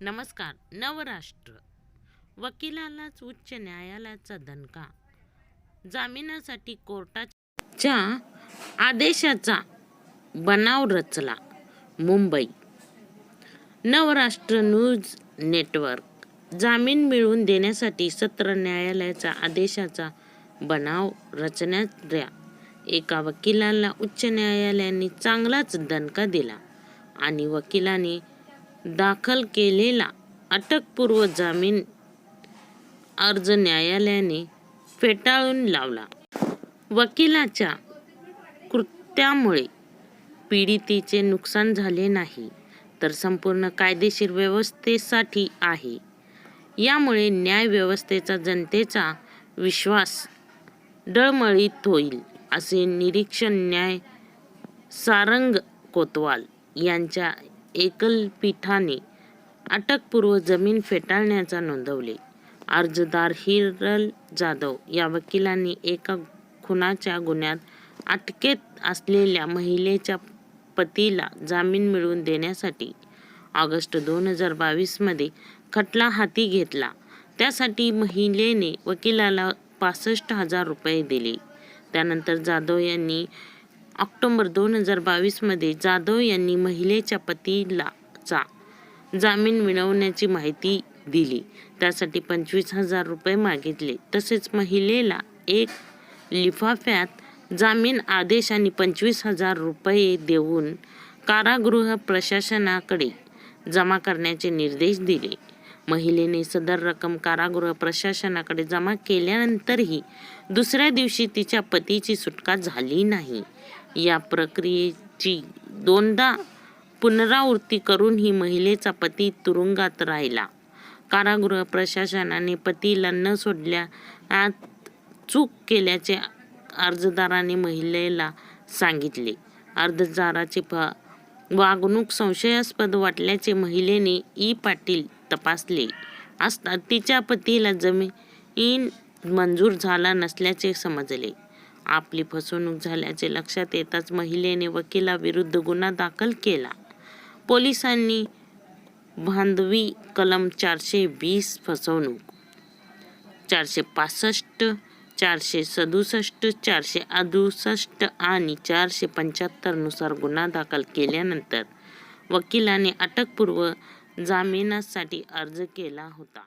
नमस्कार. नवराष्ट्र. वकिलालाच उच्च न्यायालयाचा दणका. जामिनासाठी कोर्टाच्या आदेशाचा बनाव रचला. मुंबई. Navrashtra news network. जामीन मिळवून देण्यासाठी सत्र न्यायालयाच्या आदेशाचा बनाव रचणाऱ्या एका वकिलाला उच्च न्यायालयाने चांगलाच दणका दिला आणि वकिलाने दाखल केलेला अटकपूर्व जामीन अर्ज न्यायालयाने फेटाळून लावला. वकिलाच्या कृत्यामुळे पीडितेचे नुकसान झाले नाही तर संपूर्ण कायदेशीर व्यवस्थेसाठी आहे. यामुळे न्यायव्यवस्थेचा जनतेचा विश्वास डळमळीत होईल असे निरीक्षण न्याय सारंग कोतवाल यांच्या एकलपीठाने अटकपूर्व जमीन फेटाळण्याचा नोंदवले. अर्जदार हिरल जाधव या वकिलांनी एका खुनाच्या गुन्ह्यात अटकेत असलेल्या महिलेच्या पतीला जामीन मिळवून देण्यासाठी ऑगस्ट दोन हजार बावीसमध्ये खटला हाती घेतला. त्यासाठी महिलेने वकिलाला पासष्ट हजार रुपये दिले. त्यानंतर जाधव यांनी ऑक्टोबर दोन हजार बावीसमध्ये जाधव यांनी महिलेच्या पतीला चा जामीन मिळवण्याची माहिती दिली. त्यासाठी पंचवीस हजार रुपये मागितले. तसेच महिलेला एक लिफाफ्यात जामीन आदेश आणि पंचवीस हजार रुपये देऊन कारागृह प्रशासनाकडे जमा करण्याचे निर्देश दिले. महिलेने सदर रक्कम कारागृह प्रशासनाकडे जमा केल्यानंतरही दुसऱ्या दिवशी तिच्या पतीची सुटका झाली नाही. या प्रक्रियेची दोनदा पुनरावृत्ती करूनही महिलेचा पती तुरुंगात राहिला. कारागृह प्रशासनाने पतीला न सोडल्यात चूक केल्याचे अर्जदाराने महिलेला सांगितले. अर्जदाराची फ वागणूक संशयास्पद वाटल्याचे महिलेने ई पाटील तपासले. असता तिच्या पतीला जमीन मंजूर झाला नसल्याचे समजले. आपली फसवणूक झाल्याचे लक्षात येताच महिलेने वकिलाविरुद्ध गुन्हा दाखल केला. पोलिसांनी भांडवी कलम चारशे वीस फसवणूक चारशे पासष्ट चारशे सदुसष्ट चारशे अडुसष्ट आणि चारशे पंच्याहत्तरनुसार गुन्हा दाखल केल्यानंतर वकिलाने अटकपूर्व जामिनासाठी अर्ज केला होता.